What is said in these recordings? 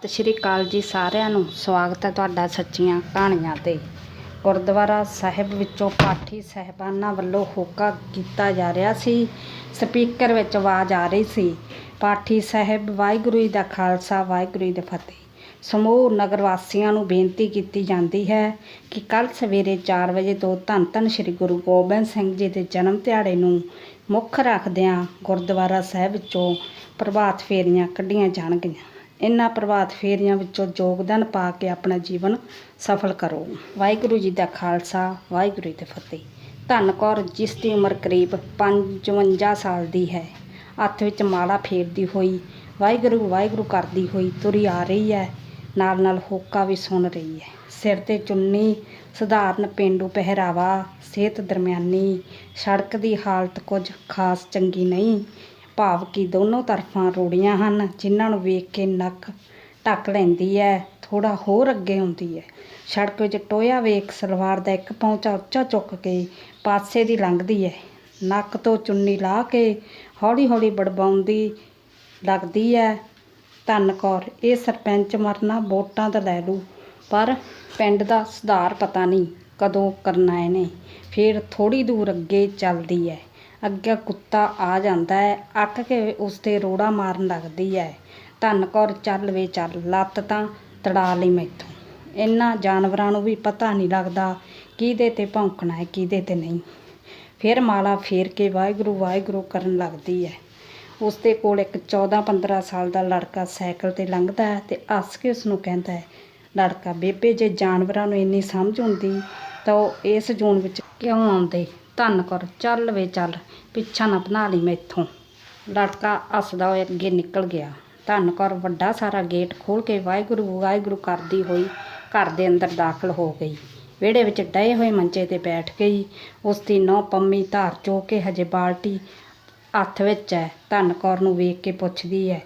ਸਤਿ ਸ਼੍ਰੀ ਅਕਾਲ ਜੀ ਸਾਰਿਆਂ ਨੂੰ। ਸਵਾਗਤ ਹੈ ਤੁਹਾਡਾ ਸੱਚੀਆਂ ਕਹਾਣੀਆਂ ਤੇ। ਗੁਰਦੁਆਰਾ ਸਾਹਿਬ ਵਿੱਚੋਂ ਪਾਠੀ ਸਹਿਬਾਨਾਂ ਵੱਲੋਂ ਹੋਕਾ ਕੀਤਾ ਜਾ ਰਿਹਾ ਸੀ। ਸਪੀਕਰ ਵਿੱਚ ਆਵਾਜ਼ ਆ ਰਹੀ ਸੀ, ਪਾਠੀ ਸਾਹਿਬ, ਵਾਹਿਗੁਰੂ ਜੀ ਦਾ ਖਾਲਸਾ, ਵਾਹਿਗੁਰੂ ਜੀ ਦੀ ਫਤਿਹ। ਸਮੂਹ ਨਗਰ ਵਾਸੀਆਂ ਨੂੰ ਬੇਨਤੀ ਕੀਤੀ ਜਾਂਦੀ ਹੈ ਕਿ ਕੱਲ ਸਵੇਰੇ 4 ਵਜੇ ਤੋਂ ਧੰਨ ਧੰਨ ਸ੍ਰੀ ਗੁਰੂ ਗੋਬਿੰਦ ਸਿੰਘ ਜੀ ਦੇ ਜਨਮ ਦਿਹਾੜੇ ਨੂੰ ਮੁੱਖ ਰੱਖਦਿਆਂ ਗੁਰਦੁਆਰਾ ਸਾਹਿਬ ਵਿੱਚੋਂ ਪ੍ਰਭਾਤ ਫੇਰੀਆਂ ਕੱਢੀਆਂ ਜਾਣਗੀਆਂ। ਇਹਨਾਂ ਪ੍ਰਭਾਤ ਫੇਰੀਆਂ ਵਿੱਚੋਂ ਯੋਗਦਾਨ ਪਾ ਕੇ ਆਪਣਾ ਜੀਵਨ ਸਫਲ ਕਰੋ। ਵਾਹਿਗੁਰੂ ਜੀ ਦਾ ਖਾਲਸਾ, ਵਾਹਿਗੁਰੂ ਜੀ ਦੀ ਫਤਿਹ। ਧੰਨ ਕੌਰ, ਜਿਸ ਦੀ ਉਮਰ ਕਰੀਬ 55 ਸਾਲ ਦੀ ਹੈ, ਹੱਥ ਵਿੱਚ ਮਾਲਾ ਫੇਰਦੀ ਹੋਈ, ਵਾਹਿਗੁਰੂ ਵਾਹਿਗੁਰੂ ਕਰਦੀ ਹੋਈ ਤੁਰੀ ਆ ਰਹੀ ਹੈ ਨਾਲ ਨਾਲ ਹੋਕਾ ਵੀ ਸੁਣ ਰਹੀ ਹੈ। ਸਿਰ ਤੇ ਚੁੰਨੀ, ਸਧਾਰਨ ਪੇਂਡੂ ਪਹਿਰਾਵਾ, ਸਿਹਤ ਦਰਮਿਆਨੀ, ਸੜਕ ਦੀ ਹਾਲਤ ਕੁਝ ਖਾਸ ਚੰਗੀ ਨਹੀਂ ਭਾਵ ਕਿ ਦੋਨੋਂ ਤਰਫਾਂ ਰੋੜੀਆਂ ਹਨ, ਜਿਨ੍ਹਾਂ ਨੂੰ ਵੇਖ ਕੇ ਨੱਕ ਢੱਕ ਲੈਂਦੀ ਹੈ ਥੋੜ੍ਹਾ ਹੋਰ ਅੱਗੇ ਆਉਂਦੀ ਹੈ ਸੜਕ ਵਿੱਚ ਟੋਇਆ ਵੇਖ ਸਲਵਾਰ ਦਾ ਇੱਕ ਪੌਂਚਾ ਉੱਚਾ ਚੁੱਕ ਕੇ ਪਾਸੇ ਦੀ ਲੰਘਦੀ ਹੈ ਨੱਕ ਤੋਂ ਚੁੰਨੀ ਲਾਹ ਕੇ ਹੌਲੀ ਹੌਲੀ ਬੜਬਾਉਂਦੀ ਲੱਗਦੀ ਹੈ ਧੰਨ ਕੌਰ, ਇਹ ਸਰਪੰਚ ਮਰਨਾ ਵੋਟਾਂ ਦਾ ਲੈ ਲੂ ਪਰ ਪਿੰਡ ਦਾ ਸੁਧਾਰ ਪਤਾ ਨਹੀਂ ਕਦੋਂ ਕਰਨਾ ਇਹਨੇ। ਫਿਰ ਥੋੜੀ ਦੂਰ ਅੱਗੇ ਚੱਲਦੀ ਹੈ ਅੱਗੇ ਕੁੱਤਾ ਆ ਜਾਂਦਾ ਹੈ, ਅੱਕ ਕੇ ਉਸ ਤੇ ਰੋੜਾ ਮਾਰਨ ਲੱਗਦੀ ਹੈ। ਧੰਨ ਕੌਰ, ਚੱਲ ਵੇ ਚੱਲ, ਲੱਤ ਤਾਂ ਤੜਾ ਲਈ ਮੈਥੋਂ। ਇਹਨਾਂ ਜਾਨਵਰਾਂ ਨੂੰ ਵੀ ਪਤਾ ਨਹੀਂ ਲੱਗਦਾ ਕਿਹਦੇ ਤੇ ਭੌਂਕਣਾ ਹੈ, ਕਿਹਦੇ ਤੇ ਨਹੀਂ। ਫਿਰ ਮਾਲਾ ਫੇਰ ਕੇ ਵਾਹਿਗੁਰੂ ਵਾਹਿਗੁਰੂ ਕਰਨ ਲੱਗਦੀ ਹੈ। ਉਸ ਦੇ ਕੋਲ ਇੱਕ 14-15 ਸਾਲ ਦਾ ਲੜਕਾ ਸਾਈਕਲ ਤੇ ਲੰਘਦਾ ਹੈ ਤੇ ਹੱਸ ਕੇ ਉਸ ਨੂੰ ਕਹਿੰਦਾ ਹੈ, ਲੜਕਾ, ਬੇਬੇ, ਜੇ ਜਾਨਵਰਾਂ ਨੂੰ ਇੰਨੀ ਸਮਝ ਹੁੰਦੀ ਤਾਂ ਉਹ ਇਸ ਜੂਨ ਵਿੱਚ ਕਿਉਂ ਆਉਂਦੇ? ਧੰਨ ਕਰ, ਚੱਲ ਵੇ ਚੱਲ, ਪਿੱਛਾ ਨਾ ਬਣਾ ਲਈ ਮੈਥੋਂ। ਲੜਕਾ ਹੱਸਦਾ ਹੋਇਆ ਅੱਗੇ ਨਿਕਲ ਗਿਆ। ਧੰਨ ਕੌਰ, ਵੱਡਾ ਸਾਰਾ ਗੇਟ ਖੋਲ ਕੇ ਵਾਹਿਗੁਰੂ ਵਾਹਿਗੁਰੂ ਕਰਦੀ ਹੋਈ ਘਰ ਦੇ ਅੰਦਰ ਦਾਖਲ ਹੋ ਗਈ। ਵਿਹੜੇ ਵਿੱਚ ਡਏ ਹੋਏ ਮੰਚੇ ਤੇ ਬੈਠ ਗਈ। ਉਸ ਦੀ ਨੌ ਪੰਮੀ ਧਾਰ ਚੋ ਕੇ ਹਜੇ ਬਾਲਟੀ ਹੱਥ ਵਿੱਚ ਹੈ। ਧੰਨ ਕੌਰ ਨੂੰ ਵੇਖ ਕੇ ਪੁੱਛਦੀ ਹੈ,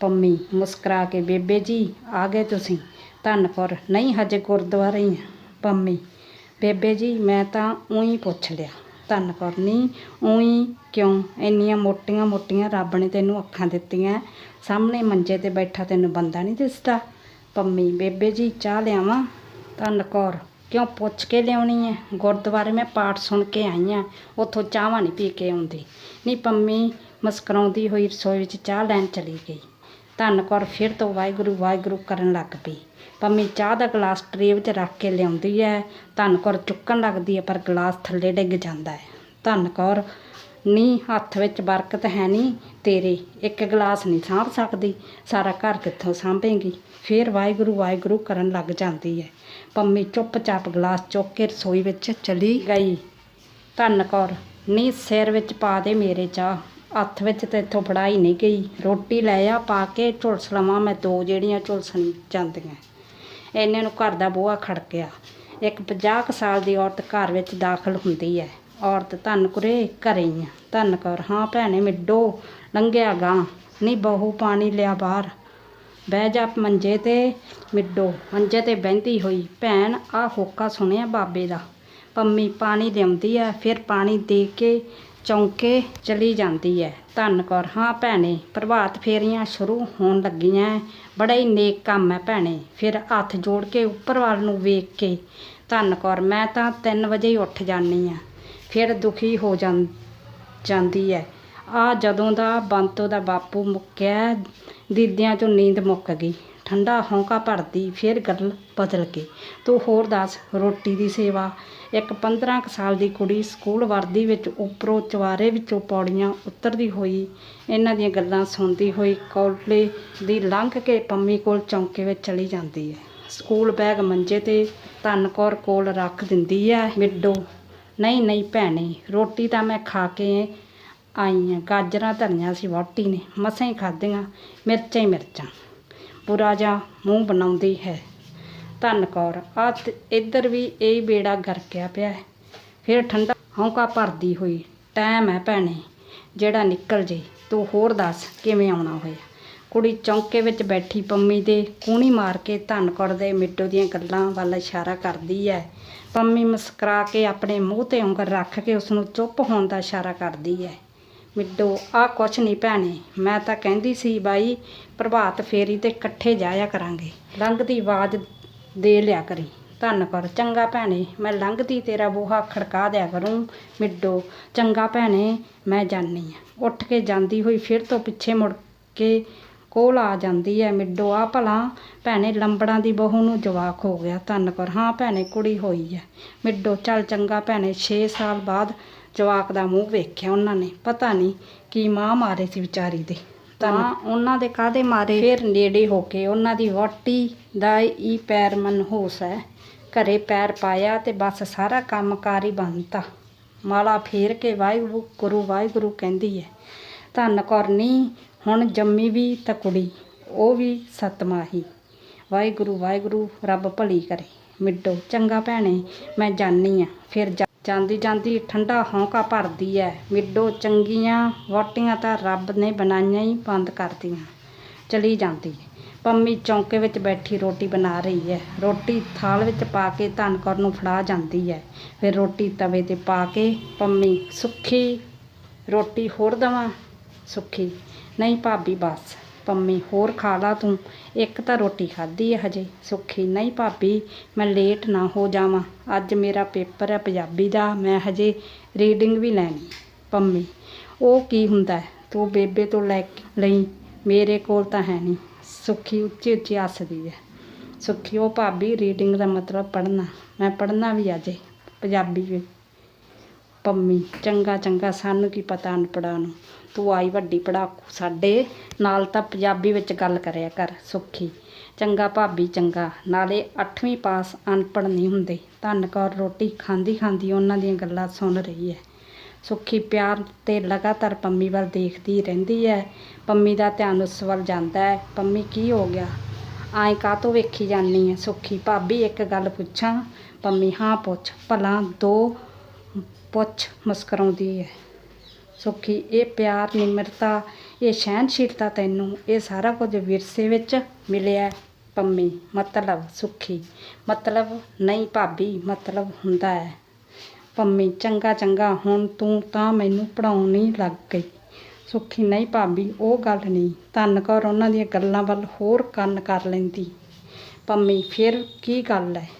ਪੰਮੀ, ਮੁਸਕਰਾ ਕੇ, ਬੇਬੇ ਜੀ, ਆ ਗਏ ਤੁਸੀਂ? ਧੰਨ ਕੌਰ, ਨਹੀਂ, ਹਜੇ ਗੁਰਦੁਆਰੇ ਹੀ। ਪੰਮੀ, ਬੇਬੇ ਜੀ, ਮੈਂ ਤਾਂ ਉਹੀ ਪੁੱਛ ਲਿਆ। ਧੰਨ ਕੌਰ ਨਹੀਂ ਉਹੀ ਕਿਉਂ? ਇੰਨੀਆਂ ਮੋਟੀਆਂ ਮੋਟੀਆਂ ਰੱਬ ਨੇ ਤੈਨੂੰ ਅੱਖਾਂ ਦਿੱਤੀਆਂ। ਸਾਹਮਣੇ ਮੰਜੇ ਤੇ ਬੈਠਾ ਤੈਨੂੰ ਬੰਦਾ ਨਹੀਂ ਦਿਸਦਾ। ਪੰਮੀ, ਬੇਬੇ ਜੀ, ਚਾਹ ਲਿਆਵਾਂ? ਧੰਨ ਕੌਰ, ਕਿਉਂ ਪੁੱਛ ਕੇ ਲਿਆਉਣੀ ਹੈ ਗੁਰਦੁਆਰੇ ਮੈਂ ਪਾਠ ਸੁਣ ਕੇ ਆਈ ਹਾਂ ਉੱਥੋਂ ਚਾਹਵਾਂ ਨਹੀਂ ਪੀ ਕੇ ਆਉਂਦੀ। ਨਹੀਂ ਪੰਮੀ, ਮੁਸਕਰਾਉਂਦੀ ਹੋਈ ਰਸੋਈ ਵਿੱਚ ਚਾਹ ਲੈਣ ਚਲੀ ਗਈ। ਧੰਨ ਕੌਰ, ਫਿਰ ਤੋਂ ਵਾਹਿਗੁਰੂ ਵਾਹਿਗੁਰੂ ਕਰਨ ਲੱਗ ਪਈ। ਪੰਮੀ ਚਾਹ ਦਾ ਗਲਾਸ ਟਰੇ ਵਿੱਚ ਰੱਖ ਕੇ ਲਿਆਉਂਦੀ ਹੈ ਧੰਨ ਕੌਰ ਚੁੱਕਣ ਲੱਗਦੀ ਹੈ ਪਰ ਗਲਾਸ ਥੱਲੇ ਡਿੱਗ ਜਾਂਦਾ ਹੈ ਧੰਨ ਕੌਰ ਨੀ ਹੱਥ ਵਿੱਚ ਬਰਕਤ ਹੈ ਨਹੀਂ ਤੇਰੇ ਇੱਕ ਗਲਾਸ ਨਹੀਂ ਸਾਂਭ ਸਕਦੀ, ਸਾਰਾ ਘਰ ਕਿੱਥੋਂ ਸਾਂਭੇਂਗੀ? ਫਿਰ ਵਾਹਿਗੁਰੂ ਵਾਹਿਗੁਰੂ ਕਰਨ ਲੱਗ ਜਾਂਦੀ ਹੈ ਪੰਮੀ ਚੁੱਪਚਾਪ ਗਲਾਸ ਚੁੱਕ ਕੇ ਰਸੋਈ ਵਿੱਚ ਚਲੀ ਗਈ। ਧੰਨ ਕੌਰ ਨੀ ਸਿਰ ਵਿੱਚ ਪਾ ਦੇ ਮੇਰੇ ਚਾਹ। ਹੱਥ ਵਿੱਚ ਤੇ ਇੱਥੋਂ ਫੜਾਈ ਨਹੀਂ ਗਈ। ਰੋਟੀ ਲੈ ਆ, ਪਾ ਕੇ ਝੁਲਸ ਲਵਾਂ, ਮੈਂ ਦੋ ਜਿਹੜੀਆਂ ਝੁਲਸਣ ਜਾਂਦੀਆਂ। ਇੰਨੇ ਨੂੰ ਘਰ ਦਾ ਬੂਹਾ ਖੜਕਿਆ ਇੱਕ 50 ਕੁ ਸਾਲ ਦੀ ਔਰਤ ਘਰ ਵਿੱਚ ਦਾਖਲ ਹੁੰਦੀ ਹੈ। ਔਰਤ ਧੰਨ ਕੁਰੇ ਘਰੇ ਹੀ ਆ। ਧੰਨ ਕਰ, ਹਾਂ ਭੈਣੇ ਮਿੱਡੋ, ਲੰਘਿਆ ਗਾਂ ਨਹੀਂ ਬਹੂ ਪਾਣੀ ਲਿਆ ਬਾਹਰ। ਬਹਿ ਜਾ ਮੰਜੇ ਤੇ ਮਿੱਡੋ। ਮੰਜੇ ਤੇ ਬਹਿੰਦੀ ਹੋਈ। ਭੈਣ ਆ ਹੋਕਾ ਸੁਣਿਆ ਬਾਬੇ ਦਾ। ਪੰਮੀ ਪਾਣੀ ਲਿਆਉਂਦੀ ਹੈ, ਫਿਰ ਪਾਣੀ ਦੇ ਕੇ ਚੌਂਕੇ ਚਲੀ ਜਾਂਦੀ ਹੈ ਧੰਨ ਕੌਰ, ਹਾਂ ਭੈਣੇ, ਪ੍ਰਭਾਤ ਫੇਰੀਆਂ ਸ਼ੁਰੂ ਹੋਣ ਲੱਗੀਆਂ ਬੜਾ ਹੀ ਨੇਕ ਕੰਮ ਹੈ ਭੈਣੇ। ਫਿਰ ਹੱਥ ਜੋੜ ਕੇ ਉੱਪਰ ਵੱਲ ਨੂੰ ਵੇਖ ਕੇ, ਧੰਨ ਕੌਰ, ਮੈਂ ਤਾਂ 3 ਵਜੇ ਹੀ ਉੱਠ ਜਾਂਦੀ ਆ। ਫਿਰ ਦੁਖੀ ਹੋ ਜਾਂ, ਜਾਂਦੀ ਹੈ ਆ ਜਦੋਂ ਦਾ ਬੰਤੋ ਦਾ ਬਾਪੂ ਮੁੱਕਿਆ, ਦੀਦਿਆਂ ਚੋਂ ਨੀਂਦ ਮੁੱਕ ਗਈ। ਠੰਡਾ ਹੌਂਕਾ ਭਰਦੀ ਫਿਰ ਗੱਲ ਬਦਲ ਕੇ ਤੂੰ ਹੋਰ ਦੱਸ, ਰੋਟੀ ਦੀ ਸੇਵਾ? ਇੱਕ 15 ਕੁ ਸਾਲ ਦੀ ਕੁੜੀ ਸਕੂਲ ਵਰਦੀ ਵਿੱਚ ਉੱਪਰੋਂ ਚਵਾਰੇ ਵਿੱਚੋਂ ਪੌੜੀਆਂ ਉਤਰਦੀ ਹੋਈ। ਇਹਨਾਂ ਦੀਆਂ ਗੱਲਾਂ ਸੁਣਦੀ ਹੋਈ ਕੋਲੇ ਦੀ ਲੰਘ ਕੇ ਪੰਮੀ ਕੋਲ ਚੌਂਕੇ ਵਿੱਚ ਚਲੀ ਜਾਂਦੀ ਹੈ। ਸਕੂਲ ਬੈਗ ਮੰਜੇ ਤੇ ਧੰਨ ਕੌਰ ਕੋਲ ਰੱਖ ਦਿੰਦੀ ਹੈ, ਮਿੱਡੋ, ਨਹੀਂ ਨਹੀਂ ਭੈਣੇ, ਰੋਟੀ ਤਾਂ ਮੈਂ ਖਾ ਕੇ ਆਈ ਹਾਂ। ਗਾਜਰਾਂ ਧਰੀਆਂ ਸੀ, ਵਹੁਟੀ ਨੇ। ਮਸਾਂ ਹੀ ਖਾਧੀਆਂ, ਮਿਰਚਾਂ ਹੀ ਮਿਰਚਾਂ। ਬੁਰਾ ਜਾਂ ਮੂੰਹ ਬਣਾਉਂਦੀ ਹੈ। ਧੰਨ ਕੌਰ ਆ ਇੱਧਰ ਵੀ ਇਹ ਬੇੜਾ ਗਰਕਿਆ ਪਿਆ ਹੈ। ਫਿਰ ਠੰਡਾ ਹੌਂਕਾ ਭਰਦੀ ਹੋਈ, ਟਾਈਮ ਹੈ ਭੈਣੇ, ਜਿਹੜਾ ਨਿਕਲ ਜੇ, ਤੂੰ ਹੋਰ ਦੱਸ ਕਿਵੇਂ ਆਉਣਾ ਹੋਇਆ? ਕੁੜੀ ਚੌਂਕੇ ਵਿੱਚ ਬੈਠੀ ਪੰਮੀ ਦੇ ਕੂਣੀ ਮਾਰ ਕੇ ਧੰਨ ਕੌਰ ਦੇ ਮਿੱਡੋ ਦੀਆਂ ਗੱਲਾਂ ਵੱਲ ਇਸ਼ਾਰਾ ਕਰਦੀ ਹੈ। ਪੰਮੀ ਮੁਸਕਰਾ ਕੇ ਆਪਣੇ ਮੂੰਹ ਤੇ ਉਂਗਲ ਰੱਖ ਕੇ ਉਸ ਨੂੰ ਚੁੱਪ ਹੋਣ ਦਾ ਇਸ਼ਾਰਾ ਕਰਦੀ ਹੈ। ਮਿੱਡੋ ਆ ਕੁਛ ਨਹੀਂ ਭੈਣੇ, ਮੈਂ ਤਾਂ ਕਹਿੰਦੀ ਸੀ ਬਾਈ ਪ੍ਰਭਾਤ ਫੇਰੀ ਤੇ ਇਕੱਠੇ ਜਾਇਆ ਕਰਾਂਗੇ। ਲੰਘਦੀ ਆਵਾਜ਼ ਦੇ ਲਿਆ ਕਰੀ। ਧੰਨ ਕਰ, ਚੰਗਾ ਭੈਣੇ, ਮੈਂ ਲੰਘਦੀ ਤੇਰਾ ਬੂਹਾ ਖੜਕਾ ਦਿਆ ਕਰੂੰ। ਮਿੱਡੋ, ਚੰਗਾ ਭੈਣੇ, ਮੈਂ ਜਾਣੀ ਆ। ਉੱਠ ਕੇ ਜਾਂਦੀ ਹੋਈ ਫਿਰ ਤੋਂ ਪਿੱਛੇ ਮੁੜ ਕੇ ਕੋਲ ਆ ਜਾਂਦੀ ਹੈ ਮਿੱਡੋ, ਆ ਭਲਾ ਭੈਣੇ, ਲੰਬੜਾਂ ਦੀ ਬਹੂ ਨੂੰ ਜਵਾਕ ਹੋ ਗਿਆ। ਧੰਨ ਕਰ, ਹਾਂ ਭੈਣੇ, ਕੁੜੀ ਹੋਈ ਹੈ ਮਿੱਡੋ, ਚੱਲ ਚੰਗਾ ਭੈਣੇ 6 ਸਾਲ ਬਾਅਦ ਜਵਾਕ ਦਾ ਮੂੰਹ ਵੇਖਿਆ ਉਹਨਾਂ ਨੇ। ਪਤਾ ਨਹੀਂ ਕੀ ਮਾਂ ਮਾਰੇ ਸੀ ਵਿਚਾਰੀ ਦੇ। ਤਾਂ ਉਹਨਾਂ ਦੇ ਕਾਦੇ ਮਾਰੇ? ਫਿਰ ਨੇੜੇ ਹੋ ਕੇ ਉਹਨਾਂ ਦੀ ਵੋਟੀ ਦਾ ਹੀ ਪੈਰ ਮਨਹੂਸ ਹੈ। ਘਰੇ ਪੈਰ ਪਾਇਆ ਤੇ ਬਸ ਸਾਰਾ ਕੰਮਕਾਰ ਹੀ ਬੰਦਤਾ ਮਾਲਾ ਫੇਰ ਕੇ ਵਾਹਿਗੁਰੂ ਗੁਰੂ ਵਾਹਿਗੁਰੂ ਕਹਿੰਦੀ ਹੈ ਧੰਨ ਕਰਨੀ ਹੁਣ ਜੰਮੀ ਵੀ ਤਾਂ ਕੁੜੀ ਉਹ ਵੀ ਸਤਮਾਹੀ। ਵਾਹਿਗੁਰੂ ਵਾਹਿਗੁਰੂ ਰੱਬ ਭਲੀ ਕਰੇ। ਮਿੱਡੋ ਚੰਗਾ ਭੈਣੇ ਮੈਂ ਜਾਣੀ ਆ ਫਿਰ ਜਾ- ਜਾਂਦੀ ਜਾਂਦੀ ਠੰਡਾ ਹੌਂਕਾ ਭਰਦੀ ਐ। ਮਿੱਡੋ ਚੰਗੀਆਂ ਵਹੁਟੀਆਂ ਤਾਂ ਰੱਬ ਨੇ ਬਣਾਈਆਂ ਹੀ ਬੰਦ ਕਰਦੀਆਂ ਚਲੀ ਜਾਂਦੀ। ਪੰਮੀ ਚੌਂਕੇ ਵਿੱਚ ਬੈਠੀ ਰੋਟੀ ਬਣਾ ਰਹੀ ਹੈ ਰੋਟੀ ਥਾਲ ਵਿੱਚ ਪਾ ਕੇ ਧਨਕੌਰ ਨੂੰ ਫੜਾ ਜਾਂਦੀ ਹੈ ਫਿਰ ਰੋਟੀ ਤਵੇ ਤੇ ਪਾ ਕੇ ਪੰਮੀ, ਸੁੱਖੀ, ਰੋਟੀ ਹੋਰ ਦਵਾਂ? ਸੁੱਖੀ। ਨਹੀਂ ਭਾਬੀ, ਬਸ। ਪੰਮੀ, ਹੋਰ ਖਾ ਲਾ ਤੂੰ। ਇੱਕ ਤਾਂ ਰੋਟੀ ਖਾਧੀ ਹੈ ਹਜੇ, ਸੁੱਖੀ ਨਹੀਂ ਭਾਬੀ, ਮੈਂ ਲੇਟ ਨਾ ਹੋ ਜਾਵਾਂ। ਅੱਜ ਮੇਰਾ ਪੇਪਰ ਹੈ ਪੰਜਾਬੀ ਦਾ, ਮੈਂ ਹਜੇ ਰੀਡਿੰਗ ਵੀ ਲੈਣੀ ਪੰਮੀ। ਉਹ ਕੀ ਹੁੰਦਾ ਤੂੰ ਬੇਬੇ ਤੋਂ ਲੈ ਲਈ, ਮੇਰੇ ਕੋਲ ਤਾਂ ਹੈ ਨਹੀਂ। ਸੁੱਖੀ ਉੱਚੀ ਉੱਚੀ ਹੱਸਦੀ ਹੈ। ਸੁੱਖੀ, ਉਹ ਭਾਬੀ ਰੀਡਿੰਗ ਦਾ ਮਤਲਬ ਪੜ੍ਹਨਾ। ਮੈਂ ਪੜ੍ਹਨਾ ਵੀ ਅਜੇ ਪੰਜਾਬੀ ਵੀ। ਪੰਮੀ ਚੰਗਾ ਚੰਗਾ ਸਾਨੂੰ ਕੀ ਪਤਾ ਅਨਪੜ੍ਹਾਂ ਨੂੰ। ਤੂੰ ਆਈ ਵੱਡੀ ਪੜਾਕੂ ਸਾਡੇ, ਨਾਲ ਤਾਂ ਪੰਜਾਬੀ ਵਿੱਚ ਗੱਲ ਕਰਿਆ ਕਰ, ਸੁੱਖੀ। ਚੰਗਾ ਭਾਬੀ, ਚੰਗਾ। ਨਾਲੇ 8ਵੀਂ ਪਾਸ ਅਨਪੜ੍ਹ ਨਹੀਂ ਹੁੰਦੇ। ਧੰਨ ਕੌਰ ਰੋਟੀ ਖਾਂਦੀ ਖਾਂਦੀ ਉਹਨਾਂ ਦੀਆਂ ਗੱਲਾਂ ਸੁਣ ਰਹੀ ਹੈ। ਸੁੱਖੀ ਪਿਆਰ ਤੇ ਲਗਾਤਾਰ ਪੰਮੀ ਵੱਲ ਦੇਖਦੀ ਰਹਿੰਦੀ ਹੈ। ਪੰਮੀ ਦਾ ਧਿਆਨ ਉਸ ਵੱਲ ਜਾਂਦਾ ਹੈ। ਪੰਮੀ, ਕੀ ਹੋ ਗਿਆ? ਆਏ ਕਾਹਤੋਂ ਵੇਖੀ ਜਾਨੀ ਹੈ? ਸੁੱਖੀ, ਭਾਬੀ, ਇੱਕ ਗੱਲ ਪੁੱਛਾਂ? ਪੰਮੀ, ਹਾਂ ਪੁੱਛ। ਭਲਾ ਦੋ ਪੁੱਛ ਮੁਸਕਰਾਉਂਦੀ ਹੈ। ਸੁੱਖੀ, ਇਹ ਪਿਆਰ, ਨਿਮਰਤਾ, ਇਹ ਸਹਿਣਸ਼ੀਲਤਾ ਤੈਨੂੰ, ਇਹ ਸਾਰਾ ਕੁਝ ਵਿਰਸੇ ਵਿੱਚ ਮਿਲਿਆ ਪੰਮੀ, ਮਤਲਬ ਸੁੱਖੀ, ਮਤਲਬ ਨਹੀਂ ਭਾਬੀ, ਮਤਲਬ ਹੁੰਦਾ ਹੈ। ਪੰਮੀ, ਚੰਗਾ ਚੰਗਾ, ਹੁਣ ਤੂੰ ਤਾਂ ਮੈਨੂੰ ਪੜਾਉਣ ਹੀ ਲੱਗ ਗਈ। ਸੁੱਖੀ, ਨਹੀਂ ਭਾਬੀ, ਉਹ ਗੱਲ ਨਹੀਂ। ਧੰਨ ਕੌਰ ਉਹਨਾਂ ਦੀਆਂ ਗੱਲਾਂ ਵੱਲ ਹੋਰ ਕੰਨ ਕਰ ਲੈਂਦੀ। ਪੰਮੀ, ਫਿਰ ਕੀ ਗੱਲ ਹੈ?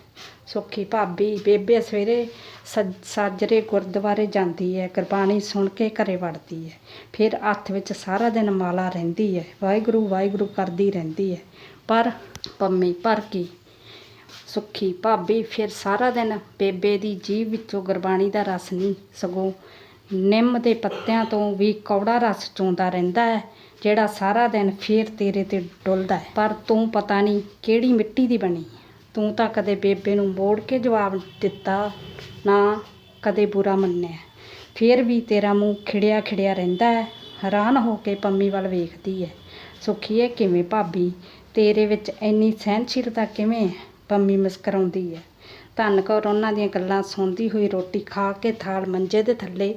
ਸੁੱਖੀ ਭਾਬੀ ਬੇਬੇ ਸਵੇਰੇ ਸੱਜ- ਸਾਜਰੇ ਗੁਰਦੁਆਰੇ ਜਾਂਦੀ ਹੈ ਗੁਰਬਾਣੀ ਸੁਣ ਕੇ ਘਰੇ ਵੜਦੀ ਹੈ ਫਿਰ ਹੱਥ ਵਿੱਚ ਸਾਰਾ ਦਿਨ ਮਾਲਾ ਰਹਿੰਦੀ ਹੈ ਵਾਹਿਗੁਰੂ ਵਾਹਿਗੁਰੂ ਕਰਦੀ ਰਹਿੰਦੀ ਹੈ ਪਰ ਪੰਮੀ, ਪਰ ਕੀ? ਸੁੱਖੀ ਭਾਬੀ ਫਿਰ ਸਾਰਾ ਦਿਨ ਬੇਬੇ ਦੀ ਜੀਭ ਵਿੱਚੋਂ ਗੁਰਬਾਣੀ ਦਾ ਰਸ ਨਹੀਂ, ਸਗੋਂ ਨਿੰਮ ਦੇ ਪੱਤਿਆਂ ਤੋਂ ਵੀ ਕੌੜਾ ਰਸ ਚੋਂਦਾ ਰਹਿੰਦਾ ਹੈ ਜਿਹੜਾ ਸਾਰਾ ਦਿਨ ਫੇਰ ਤੇਰੇ ਤੇ ਡੁੱਲਦਾ ਹੈ ਪਰ ਤੂੰ ਪਤਾ ਨਹੀਂ ਕਿਹੜੀ ਮਿੱਟੀ ਦੀ ਬਣੀ ਹੈ। ਤੂੰ ਤਾਂ ਕਦੇ ਬੇਬੇ ਨੂੰ ਮੋੜ ਕੇ ਜਵਾਬ ਦਿੱਤਾ ਨਾ ਕਦੇ ਬੁਰਾ ਮੰਨਿਆ। ਫੇਰ ਵੀ ਤੇਰਾ ਮੂੰਹ ਖਿੜਿਆ ਖਿੜਿਆ ਰਹਿੰਦਾ ਹੈ, ਹੈਰਾਨ ਹੋ ਕੇ ਪੰਮੀ ਵੱਲ ਵੇਖਦੀ ਹੈ। ਸੁਖੀਏ, ਕਿਵੇਂ ਭਾਬੀ? ਤੇਰੇ ਵਿੱਚ ਇੰਨੀ ਸਹਿਨਸ਼ੀਲਤਾ ਕਿਵੇਂ ਹੈ? ਪੰਮੀ ਮੁਸਕਰਾਉਂਦੀ ਹੈ। ਧੰਨ ਕੌਰ, ਉਹਨਾਂ ਦੀਆਂ ਗੱਲਾਂ ਸੁਣਦੀ ਹੋਈ ਰੋਟੀ ਖਾ ਕੇ ਥਾਲ ਮੰਜੇ ਦੇ ਥੱਲੇ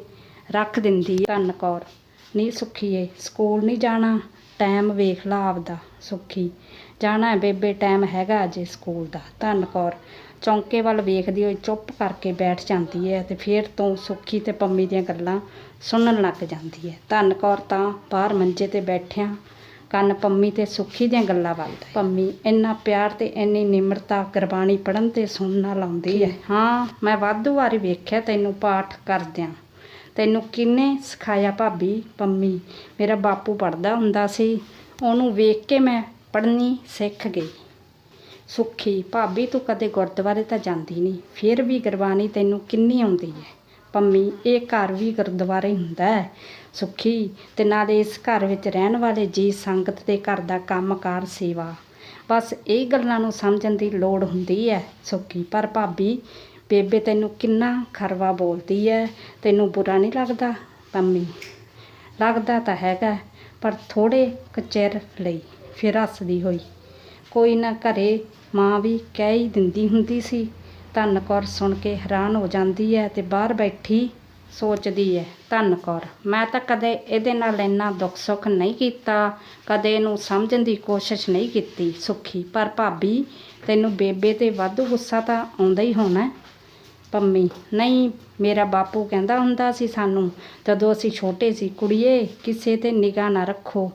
ਰੱਖ ਦਿੰਦੀ ਹੈ। ਧੰਨ ਕੌਰ ਨਹੀਂ ਸੁਖੀਏ, ਸਕੂਲ ਨਹੀਂ ਜਾਣਾ। ਟਾਈਮ ਵੇਖ ਲਾ ਆਪਦਾ ਸੁਖੀ। ਜਾਣਾ ਹੈ ਬੇਬੇ ਟਾਈਮ ਹੈਗਾ ਅਜੇ ਸਕੂਲ ਦਾ। ਧੰਨ ਕੌਰ ਚੌਂਕੇ ਵੱਲ ਵੇਖਦੀ ਹੋਈ ਚੁੱਪ ਕਰਕੇ ਬੈਠ ਜਾਂਦੀ ਹੈ ਤੇ ਫਿਰ ਤੋਂ ਸੁਖੀ ਤੇ ਪੰਮੀ ਦੀਆਂ ਗੱਲਾਂ ਸੁਣਨ ਲੱਗ ਜਾਂਦੀ ਹੈ। ਧੰਨ ਕੌਰ ਤਾਂ ਬਾਹਰ ਮੰਜੇ ਤੇ ਬੈਠਿਆਂ ਕੰਨ ਪੰਮੀ ਤੇ ਸੁਖੀ ਦੀਆਂ ਗੱਲਾਂ ਵੱਲ। ਪੰਮੀ ਇੰਨਾ ਪਿਆਰ ਤੇ ਇੰਨੀ ਨਿਮਰਤਾ ਗੁਰਬਾਣੀ ਪੜਨ ਤੇ ਸੁਣਨ ਨਾਲ ਆਉਂਦੀ ਹੈ? ਹਾਂ ਮੈਂ ਵਾਧੂ ਵਾਰੀ ਵੇਖਿਆ ਤੈਨੂੰ ਪਾਠ ਕਰਦਿਆਂ। ਤੈਨੂੰ ਕਿੰਨੇ ਸਿਖਾਇਆ ਭਾਬੀ, ਪੰਮੀ? ਮੇਰਾ ਬਾਪੂ ਪੜਦਾ ਹੁੰਦਾ ਸੀ। ਉਹਨੂੰ ਵੇਖ ਕੇ ਮੈਂ ਪੜ੍ਹਨੀ ਸਿੱਖ ਗਈ। ਸੁੱਖੀ, ਭਾਬੀ ਤੂੰ ਕਦੇ ਗੁਰਦੁਆਰੇ ਤਾਂ ਜਾਂਦੀ ਨਹੀਂ। ਫਿਰ ਵੀ ਗੁਰਬਾਣੀ ਤੈਨੂੰ ਕਿੰਨੀ ਆਉਂਦੀ ਹੈ? ਪੰਮੀ, ਇਹ ਘਰ ਵੀ ਗੁਰਦੁਆਰੇ ਹੁੰਦਾ ਹੈ। ਸੁੱਖੀ, ਤੇ ਨਾਲੇ ਇਸ ਘਰ ਵਿੱਚ ਰਹਿਣ ਵਾਲੇ ਜੀ ਸੰਗਤ ਦੇ ਘਰ ਦਾ ਕੰਮਕਾਰ, ਸੇਵਾ। ਬਸ ਇਹ ਗੱਲਾਂ ਨੂੰ ਸਮਝਣ ਦੀ ਲੋੜ ਹੁੰਦੀ ਹੈ ਸੁੱਖੀ। ਪਰ ਭਾਬੀ ਬੇਬੇ ਤੈਨੂੰ ਕਿੰਨਾ ਖਰਵਾ ਬੋਲਦੀ ਹੈ ਤੈਨੂੰ ਬੁਰਾ ਨਹੀਂ ਲੱਗਦਾ? ਪੰਮੀ, ਲੱਗਦਾ ਤਾਂ ਹੈਗਾ, ਪਰ ਥੋੜੇ ਚਿਰ ਲਈ ਫਿਰ ਹੱਸਦੀ ਹੋਈ। ਕੋਈ ਨਾ ਘਰੇ ਮਾਂ ਵੀ ਕਹਿ ਹੀ ਦਿੰਦੀ ਹੁੰਦੀ ਸੀ, ਧੰਨ ਕੌਰ ਸੁਣ ਕੇ ਹੈਰਾਨ ਹੋ ਜਾਂਦੀ ਹੈ ਤੇ ਬਾਹਰ ਬੈਠੀ ਸੋਚਦੀ ਹੈ ਧੰਨ ਕੌਰ, ਮੈਂ ਤਾਂ ਕਦੇ ਇਹਦੇ ਨਾਲ ਇੰਨਾ ਦੁੱਖ ਸੁੱਖ ਨਹੀਂ ਕੀਤਾ, ਕਦੇ ਇਹਨੂੰ ਸਮਝਣ ਦੀ ਕੋਸ਼ਿਸ਼ ਨਹੀਂ ਕੀਤੀ ਸੁਖੀ, ਪਰ ਭਾਬੀ, ਤੈਨੂੰ ਬੇਬੇ ਤੇ ਵੱਧ ਗੁੱਸਾ ਤਾਂ ਆਉਂਦਾ ਹੀ ਹੋਣਾ। ਪੰਮੀ, ਨਹੀਂ, ਮੇਰਾ ਬਾਪੂ ਕਹਿੰਦਾ ਹੁੰਦਾ ਸੀ ਸਾਨੂੰ, ਜਦੋਂ ਅਸੀਂ ਛੋਟੇ ਸੀ, ਕੁੜੀਏ, ਕਿਸੇ ਤੇ ਨਿਗਾਹ ਨਾ ਰੱਖੋ,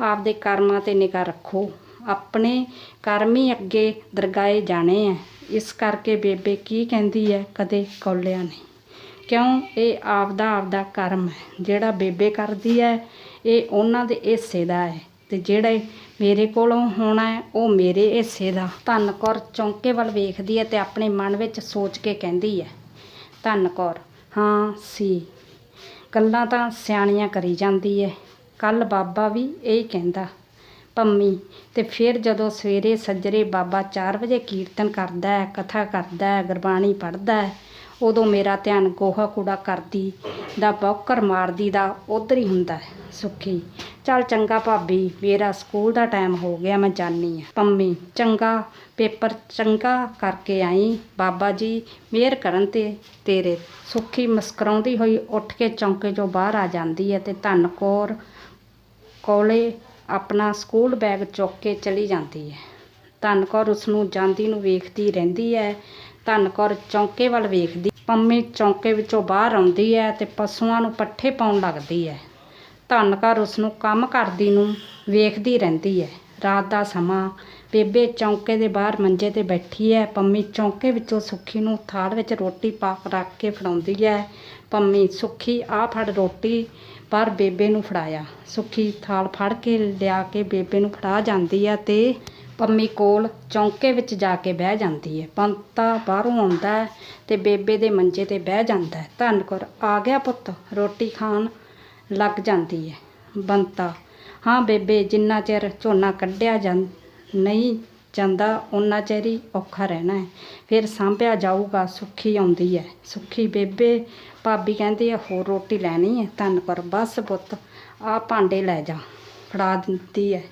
ਆਪਦੇ ਕਰਮਾਂ ਤੇ ਨਿਗਾਹ ਰੱਖੋ, ਆਪਣੇ ਕਰਮ ਹੀ ਅੱਗੇ ਦਰਗਾਏ ਜਾਣੇ ਆ ਇਸ ਕਰਕੇ ਬੇਬੇ ਕੀ ਕਹਿੰਦੀ ਹੈ ਕਦੇ ਕੌਲਿਆ ਨਹੀਂ। ਕਿਉਂ? ਇਹ ਆਪਦਾ ਆਪਦਾ ਕਰਮ ਹੈ ਜਿਹੜਾ ਬੇਬੇ ਕਰਦੀ ਹੈ ਇਹ ਉਹਨਾਂ ਦੇ ਹਿੱਸੇ ਦਾ ਹੈ ਤੇ ਜਿਹੜਾ ਮੇਰੇ ਕੋਲੋਂ ਹੋਣਾ ਹੈ, ਉਹ ਮੇਰੇ ਹਿੱਸੇ ਦਾ। ਧੰਨ ਕੌਰ ਚੌਂਕੇ ਵੱਲ ਵੇਖਦੀ ਹੈ ਤੇ ਆਪਣੇ ਮਨ ਵਿੱਚ ਸੋਚ ਕੇ ਕਹਿੰਦੀ ਹੈ, ਧੰਨ ਕੌਰ, ਹਾਂ ਸੀ। ਗੱਲਾਂ ਤਾਂ ਸਿਆਣੀਆਂ ਕਰੀ ਜਾਂਦੀ ਹੈ ਕੱਲ ਬਾਬਾ ਵੀ ਇਹ ਕਹਿੰਦਾ, ਪੰਮੀ। ਤੇ ਫਿਰ ਜਦੋਂ ਸਵੇਰੇ ਸੱਜਰੇ ਬਾਬਾ 4 ਵਜੇ ਕੀਰਤਨ ਕਰਦਾ ਹੈ, ਕਥਾ ਕਰਦਾ ਹੈ, ਗੁਰਬਾਣੀ ਪੜ੍ਹਦਾ ਹੈ, ਉਦੋਂ ਮੇਰਾ ਧਿਆਨ ਗੋਹਾ ਕੂੜਾ ਕਰਦੀ ਦਾ, ਬੌਕਰ ਮਾਰਦੀ ਦਾ ਉਧਰ ਹੀ ਹੁੰਦਾ ਹੈ, ਸੁੱਖੀ। ਚੱਲ ਚੰਗਾ ਭਾਬੀ, ਮੇਰਾ ਸਕੂਲ ਦਾ ਟਾਈਮ ਹੋ ਗਿਆ, ਮੈਂ ਜਾਣੀ ਆ ਪੰਮੀ, ਚੰਗਾ ਪੇਪਰ ਚੰਗਾ ਕਰਕੇ ਆਈ। ਬਾਬਾ ਜੀ ਮਿਹਰ ਕਰਨ ਤੇ ਤੇਰੇ। ਸੁੱਖੀ ਮੁਸਕਰਾਉਂਦੀ ਹੋਈ ਉੱਠ ਕੇ ਚੌਂਕੇ 'ਚੋਂ ਬਾਹਰ ਆ ਜਾਂਦੀ ਹੈ ਤੇ ਧੰਨ ਕੌਰ ਕੋਲੇ ਆਪਣਾ ਸਕੂਲ ਬੈਗ ਚੁੱਕ ਕੇ ਚਲੀ ਜਾਂਦੀ ਹੈ। ਧੰਨ ਕੌਰ ਉਸ ਨੂੰ ਜਾਂਦੀ ਨੂੰ ਵੇਖਦੀ ਰਹਿੰਦੀ ਹੈ। ਧੰਨ ਕੌਰ ਚੌਂਕੇ ਵੱਲ ਵੇਖਦੀ। ਪੰਮੀ ਚੌਂਕੇ ਵਿੱਚੋਂ ਬਾਹਰ ਆਉਂਦੀ ਹੈ ਤੇ ਪਸ਼ੂਆਂ ਨੂੰ ਪੱਠੇ ਪਾਉਣ ਲੱਗਦੀ ਹੈ। ਧੰਨ ਘਰ ਉਸ ਨੂੰ ਕੰਮ ਕਰਦੀ ਨੂੰ ਵੇਖਦੀ ਰਹਿੰਦੀ ਹੈ ਰਾਤ ਦਾ ਸਮਾਂ, ਬੇਬੇ ਚੌਂਕੇ ਦੇ ਬਾਹਰ ਮੰਜੇ ਤੇ ਬੈਠੀ ਹੈ ਪੰਮੀ ਚੌਂਕੇ ਵਿੱਚੋਂ ਸੁੱਖੀ ਨੂੰ ਥਾਲ ਵਿੱਚ ਰੋਟੀ ਪਾ ਰੱਖ ਕੇ ਫੜਾਉਂਦੀ ਹੈ ਪੰਮੀ, ਸੁੱਖੀ, ਆ ਫੜ ਰੋਟੀ। ਪਰ ਬੇਬੇ ਨੂੰ ਫੜਾਇਆ। ਸੁੱਖੀ ਥਾਲ ਫੜ ਕੇ ਲਿਆ ਕੇ ਬੇਬੇ ਨੂੰ ਫੜਾ ਜਾਂਦੀ ਹੈ ਤੇ ਪੰਮੀ ਕੋਲ ਚੌਂਕੇ ਵਿੱਚ ਜਾ ਕੇ ਬਹਿ ਜਾਂਦੀ ਹੈ ਪੰਤਾ ਬਾਹਰੋਂ ਆਉਂਦਾ ਹੈ ਤੇ ਬੇਬੇ ਦੇ ਮੰਜੇ ਤੇ ਬਹਿ ਜਾਂਦਾ ਧੰਨ ਕੌਰ, ਆ ਗਿਆ ਪੁੱਤ, ਰੋਟੀ ਖਾਣ। ਲੱਗ ਜਾਂਦੀ ਹੈ ਬੰਤਾ। ਹਾਂ ਬੇਬੇ, ਜਿੰਨਾ ਚਿਰ ਝੋਨਾ ਕੱਢਿਆ ਜਾਂ ਨਹੀਂ ਜਾਂਦਾ, ਓਨਾ ਚਿਰ ਹੀ ਔਖਾ ਰਹਿਣਾ ਹੈ ਫਿਰ ਸਾਂਭਿਆ ਜਾਊਗਾ, ਸੁੱਖੀ ਆਉਂਦੀ ਹੈ ਸੁੱਖੀ ਬੇਬੇ, ਭਾਬੀ ਕਹਿੰਦੀ ਹੈ ਹੋਰ ਰੋਟੀ ਲੈਣੀ ਹੈ ਧੰਨ ਕਰ, ਬਸ ਪੁੱਤ ਆ ਭਾਂਡੇ ਲੈ ਜਾ, ਫੜਾ ਦਿੰਦੀ ਹੈ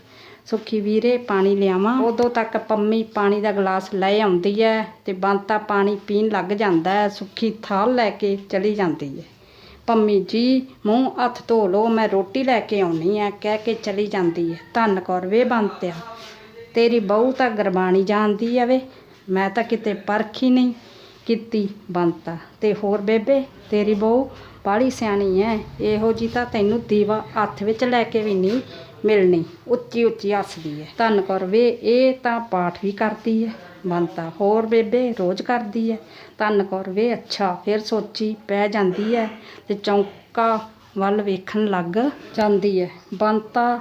ਸੁੱਖੀ ਵੀਰੇ, ਪਾਣੀ ਲਿਆਵਾਂ। ਉਦੋਂ ਤੱਕ ਪੰਮੀ ਪਾਣੀ ਦਾ ਗਲਾਸ ਲੈ ਆਉਂਦੀ ਹੈ ਤੇ ਬੰਤਾ ਪਾਣੀ ਪੀਣ ਲੱਗ ਜਾਂਦਾ ਹੈ ਸੁੱਖੀ ਥਾਲ ਲੈ ਕੇ ਚਲੀ ਜਾਂਦੀ ਹੈ ਪੰਮੀ ਜੀ, ਮੂੰਹ ਹੱਥ ਧੋ ਲਓ, ਮੈਂ ਰੋਟੀ ਲੈ ਕੇ ਆਉਣੀ ਹੈ ਕਹਿ ਕੇ ਚਲੀ ਜਾਂਦੀ ਹੈ ਧੰਨ ਕੌਰ, ਵੇ ਬੰਤਿਆ ਤੇਰੀ ਬਹੂ ਤਾਂ ਗੁਰਬਾਣੀ ਜਾਣਦੀ ਆ ਵੇ। ਮੈਂ ਤਾਂ ਕਿਤੇ ਪਰਖ ਹੀ ਨਹੀਂ ਕੀਤੀ ਬੰਤਾ ਤੇ ਹੋਰ ਬੇਬੇ, ਤੇਰੀ ਬਹੂ ਬਾਹਲੀ ਸਿਆਣੀ ਐ। ਇਹੋ ਜੀ ਤਾਂ ਤੈਨੂੰ ਦੀਵਾ ਹੱਥ ਵਿੱਚ ਲੈ ਕੇ ਵੀ ਨਹੀਂ ਮਿਲਣੀ। ਉੱਚੀ ਉੱਚੀ ਹੱਸਦੀ ਐ। ਧੰਨ ਕੌਰ, ਵੇ, ਇਹ ਤਾਂ ਪਾਠ ਵੀ ਕਰਦੀ ਐ। ਬਣਤਾ ਹੋਰ ਬੇਬੇ ਰੋਜ਼ ਕਰਦੀ ਐ। ਧੰਨ ਕੌਰ ਵੇ, ਅੱਛਾ, ਫਿਰ ਸੋਚੀ ਪੈ ਜਾਂਦੀ ਐ ਤੇ ਚੌਂਕਾ ਵੱਲ ਵੇਖਣ ਲੱਗ ਜਾਂਦੀ ਐ। ਬੰਤਾ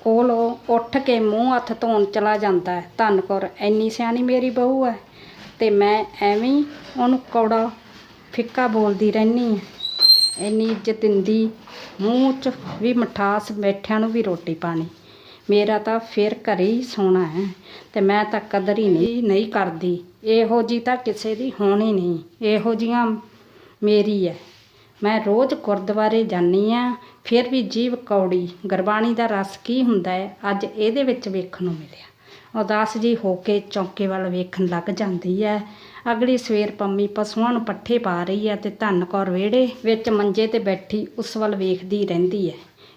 ਕੋਲੋਂ ਉੱਠ ਕੇ ਮੂੰਹ ਹੱਥ ਧੋਣ ਚਲਾ ਜਾਂਦਾ ਹੈ ਧੰਨ ਕੌਰ, ਐਨੀ ਸਿਆਣੀ ਮੇਰੀ ਬਹੂ ਹੈ ਤੇ ਮੈਂ ਐਵੇਂ ਉਹਨੂੰ ਕੌੜਾ ਫਿੱਕਾ ਬੋਲਦੀ ਰਹਿਨੀ ਹੈ ਇੰਨੀ ਇੱਜ਼ਤ ਦਿੰਦੀ, ਮੂੰਹ 'ਚ ਵੀ ਮਠਾਸ, ਬੈਠਿਆਂ ਨੂੰ ਵੀ ਰੋਟੀ ਪਾਣੀ। ਮੇਰਾ ਤਾਂ ਫਿਰ ਘਰੇ ਹੀ ਸੋਣਾ ਹੈ ਤੇ ਮੈਂ ਤਾਂ ਕਦਰ ਹੀ ਨਹੀਂ ਨਹੀਂ ਕਰਦੀ। ਇਹੋ ਜੀ ਤਾਂ ਕਿਸੇ ਦੀ ਹੋਣੀ ਨਹੀਂ। ਇਹੋ ਜੀਆਂ ਮੇਰੀ ਹੈ। ਮੈਂ ਰੋਜ਼ ਗੁਰਦੁਆਰੇ ਜਾਂਦੀ ਆ ਫਿਰ ਵੀ ਜੀਵ ਕੌੜੀ, ਗੁਰਬਾਣੀ ਦਾ ਰਸ ਕੀ ਹੁੰਦਾ ਹੈ? ਅੱਜ ਇਹਦੇ ਵਿੱਚ ਵੇਖਣ ਨੂੰ ਮਿਲਿਆ। ਉਦਾਸ ਜੀ ਹੋ ਕੇ ਚੌਂਕੇ ਵੱਲ ਵੇਖਣ ਲੱਗ ਜਾਂਦੀ ਹੈ। ਅਗਲੀ ਸਵੇਰ ਪੰਮੀ ਪਸ਼ੂਆਂ ਨੂੰ ਪੱਠੇ ਪਾ ਰਹੀ ਹੈ ਤੇ ਧੰਨ ਕੌਰ ਵਿਹੜੇ ਵਿੱਚ ਮੰਜੇ ਤੇ ਬੈਠੀ ਉਸ ਵੱਲ ਵੇਖਦੀ ਰਹਿੰਦੀ ਹੈ।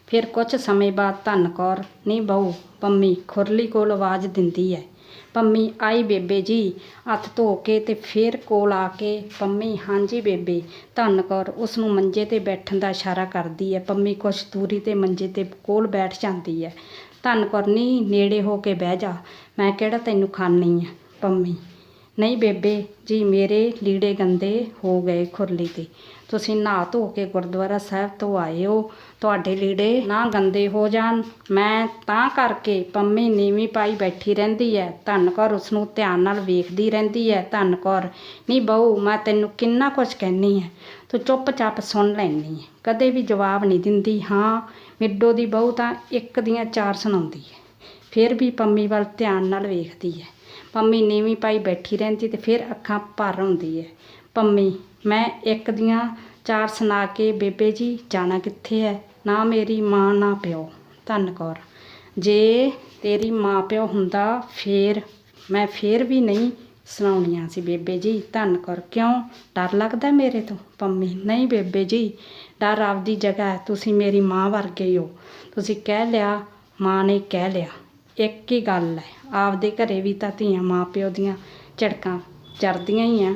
ਫਿਰ ਕੁਝ ਸਮੇਂ ਬਾਅਦ ਧੰਨ ਕੌਰ, ਨਹੀਂ ਬਹੂ, ਪੰਮੀ ਖੁਰਲੀ ਕੋਲ ਆਵਾਜ਼ ਦਿੰਦੀ ਹੈ ਪੰਮੀ, ਆਈ ਬੇਬੇ ਜੀ। ਹੱਥ ਧੋ ਕੇ ਤੇ ਫੇਰ ਕੋਲ ਆ ਕੇ, ਪੰਮੀ, ਹਾਂਜੀ ਬੇਬੇ। ਧੰਨ ਕੌਰ ਉਸ ਨੂੰ ਮੰਜੇ ਤੇ ਬੈਠਣ ਦਾ ਇਸ਼ਾਰਾ ਕਰਦੀ ਹੈ ਪੰਮੀ ਕੁਛ ਦੂਰੀ ਤੇ ਮੰਜੇ ਤੇ ਕੋਲ ਬੈਠ ਜਾਂਦੀ ਹੈ ਧੰਨ ਕੌਰ, ਨਹੀਂ, ਨੇੜੇ ਹੋ ਕੇ ਬਹਿ ਜਾ। ਮੈਂ ਕਿਹੜਾ ਤੈਨੂੰ ਖਾਣੀ ਆ? ਪੰਮੀ, ਨਹੀਂ ਬੇਬੇ ਜੀ, ਮੇਰੇ ਲੀੜੇ ਗੰਦੇ ਹੋ ਗਏ ਖੁਰਲੀ ਤੇ। ਤੁਸੀਂ ਨਹਾ ਧੋ ਕੇ ਗੁਰਦੁਆਰਾ ਸਾਹਿਬ ਤੋਂ ਆਏ ਹੋ ਤੁਹਾਡੇ ਲੀੜੇ ਨਾ ਗੰਦੇ ਹੋ ਜਾਣ। ਮੈਂ ਤਾਂ ਕਰਕੇ ਪੰਮੀ ਨੀਵੀਂ ਪਾਈ ਬੈਠੀ ਰਹਿੰਦੀ ਹੈ ਧੰਨ ਕੌਰ ਉਸ ਨੂੰ ਧਿਆਨ ਨਾਲ ਵੇਖਦੀ ਰਹਿੰਦੀ ਹੈ ਧੰਨ ਕੌਰ ਨਹੀਂ ਬਹੂ, ਮੈਂ ਤੈਨੂੰ ਕਿੰਨਾ ਕੁਝ ਕਹਿਨੀ ਹੈ ਤੂੰ ਚੁੱਪਚਾਪ ਸੁਣ ਲੈਣੀ ਹੈ ਕਦੇ ਵੀ ਜਵਾਬ ਨਹੀਂ ਦਿੰਦੀ। ਹਾਂ, ਮਿੱਡੋ ਦੀ ਬਹੂ ਤਾਂ ਇੱਕ ਦੀਆਂ ਚਾਰ ਸੁਣਾਉਂਦੀ ਹੈ ਫਿਰ ਵੀ ਪੰਮੀ ਵੱਲ ਧਿਆਨ ਨਾਲ ਵੇਖਦੀ ਹੈ ਪੰਮੀ ਨੀਵੀਂ ਪਾਈ ਬੈਠੀ ਰਹਿੰਦੀ ਤੇ ਫਿਰ ਅੱਖਾਂ ਭਰ ਆਉਂਦੀ ਹੈ ਪੰਮੀ ਮੈਂ ਇੱਕ ਦੀਆਂ ਚਾਰ ਸੁਣਾ ਕੇ ਬੇਬੇ ਜੀ ਜਾਣਾ ਕਿੱਥੇ ਹੈ ਨਾ ਮੇਰੀ ਮਾਂ, ਨਾ ਪਿਓ। ਧੰਨ ਕੌਰ। ਜੇ ਤੇਰੀ ਮਾਂ, ਪਿਓ ਹੁੰਦਾ ਫੇਰ ਮੈਂ ਫੇਰ ਵੀ ਨਹੀਂ ਸੁਣਾਉਣੀਆਂ ਸੀ ਬੇਬੇ ਜੀ। ਧੰਨ ਕੌਰ। ਕਿਉਂ? ਡਰ ਲੱਗਦਾ ਮੇਰੇ ਤੋਂ? ਪੰਮੀ। ਨਹੀਂ ਬੇਬੇ ਜੀ, ਡਰ ਆਪਦੀ ਜਗ੍ਹਾ ਹੈ ਤੁਸੀਂ ਮੇਰੀ ਮਾਂ ਵਰਗੇ ਹੋ ਤੁਸੀਂ ਕਹਿ ਲਿਆ, ਮਾਂ ਨੇ ਕਹਿ ਲਿਆ। ਇੱਕ ਹੀ ਗੱਲ ਹੈ ਆਪਦੇ ਘਰੇ ਵੀ ਤਾਂ ਧੀਆਂ ਮਾਂ ਪਿਓ ਦੀਆਂ ਝੜਕਾਂ ਚੜਦੀਆਂ ਹੀ ਆ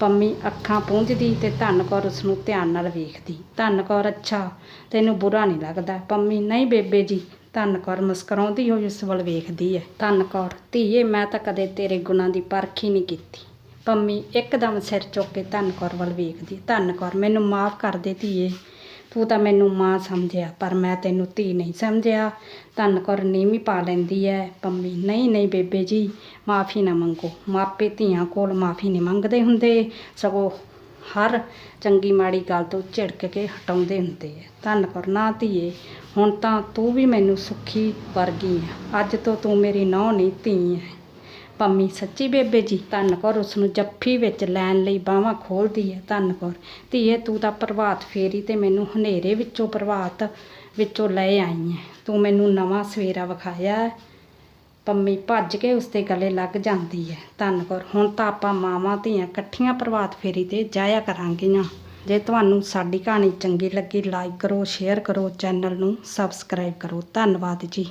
ਪੰਮੀ ਅੱਖਾਂ ਪੂੰਝਦੀ ਤੇ ਧੰਨ ਕੌਰ ਉਸ ਨੂੰ ਧਿਆਨ ਨਾਲ ਵੇਖਦੀ। ਧੰਨ ਕੌਰ, ਅੱਛਾ, ਤੈਨੂੰ ਬੁਰਾ ਨਹੀਂ ਲੱਗਦਾ? ਪੰਮੀ, ਨਹੀਂ ਬੇਬੇ ਜੀ, ਧੰਨ ਕੌਰ ਮੁਸਕਰਾਉਂਦੀ ਹੋਈ ਉਸ ਵੱਲ ਵੇਖਦੀ ਹੈ। ਧੰਨ ਕੌਰ, ਧੀਏ, ਮੈਂ ਤਾਂ ਕਦੇ ਤੇਰੇ ਗੁਣਾਂ ਦੀ ਪਰਖ ਹੀ ਨਹੀਂ ਕੀਤੀ। ਪੰਮੀ ਇੱਕਦਮ ਸਿਰ ਚੁੱਕ ਕੇ ਧੰਨ ਕੌਰ ਵੱਲ ਵੇਖਦੀ। ਧੰਨ ਕੌਰ, ਮੈਨੂੰ ਮਾਫ ਕਰ ਦੇ ਧੀਏ। ਤੂੰ ਤਾਂ ਮੈਨੂੰ ਮਾਂ ਸਮਝਿਆ, ਪਰ ਮੈਂ ਤੈਨੂੰ ਧੀ ਨਹੀਂ ਸਮਝਿਆ। ਧੰਨ ਕੌਰ ਨੀਵੀਂ ਪਾ ਲੈਂਦੀ ਐ। ਪੰਮੀ, ਨਹੀਂ ਨਹੀਂ ਬੇਬੇ ਜੀ, ਮਾਫੀ ਨਾ ਮੰਗੋ। ਮਾਪੇ ਧੀਆਂ ਕੋਲ ਮਾਫੀ ਨਹੀਂ ਮੰਗਦੇ ਹੁੰਦੇ। ਸਗੋਂ ਹਰ ਚੰਗੀ ਮਾੜੀ ਗੱਲ ਤੋਂ ਝਿੜਕ ਕੇ ਹਟਾਉਂਦੇ ਹੁੰਦੇ ਐ। ਧੰਨ ਕੌਰ, ਨਾ ਧੀਏ, ਹੁਣ ਤਾਂ ਤੂੰ ਵੀ ਮੈਨੂੰ ਸੁੱਖੀ ਵਰਗੀ ਆ ਅੱਜ ਤੋਂ ਤੂੰ ਮੇਰੀ ਨੌਂ ਨਹੀਂ ਧੀ ਐ। ਪੰਮੀ ਸੱਚੀ ਬੇਬੇ ਜੀ, ਧੰਨ ਕੌਰ ਉਸ ਨੂੰ ਜੱਫੀ ਵਿੱਚ ਲੈਣ ਲਈ ਬਾਹਾਂ ਖੋਲਦੀ ਹੈ ਧੰਨ ਕੌਰ। ਧੀਏ, ਤੂੰ ਤਾਂ ਪ੍ਰਭਾਤ ਫੇਰੀ ਤੇ ਮੈਨੂੰ ਹਨੇਰੇ ਵਿੱਚੋਂ ਪ੍ਰਭਾਤ ਵਿੱਚੋਂ ਲੈ ਆਈ ਹੈ ਤੂੰ ਮੈਨੂੰ ਨਵਾਂ ਸਵੇਰਾ ਵਿਖਾਇਆ ਹੈ। ਪੰਮੀ ਭੱਜ ਕੇ ਉਸਦੇ ਗਲੇ ਲੱਗ ਜਾਂਦੀ ਹੈ ਧੰਨ ਕੌਰ, ਹੁਣ ਤਾਂ ਆਪਾਂ ਮਾਵਾਂ ਧੀਆਂ ਇਕੱਠੀਆਂ ਪ੍ਰਭਾਤ ਫੇਰੀ ਤੇ ਜਾਇਆ ਕਰਾਂਗੀਆਂ। ਜੇ ਤੁਹਾਨੂੰ ਸਾਡੀ ਕਹਾਣੀ ਚੰਗੀ ਲੱਗੀ ਲਾਈਕ ਕਰੋ ਸ਼ੇਅਰ ਕਰੋ ਚੈਨਲ ਨੂੰ ਸਬਸਕ੍ਰਾਈਬ ਕਰੋ। ਧੰਨਵਾਦ ਜੀ।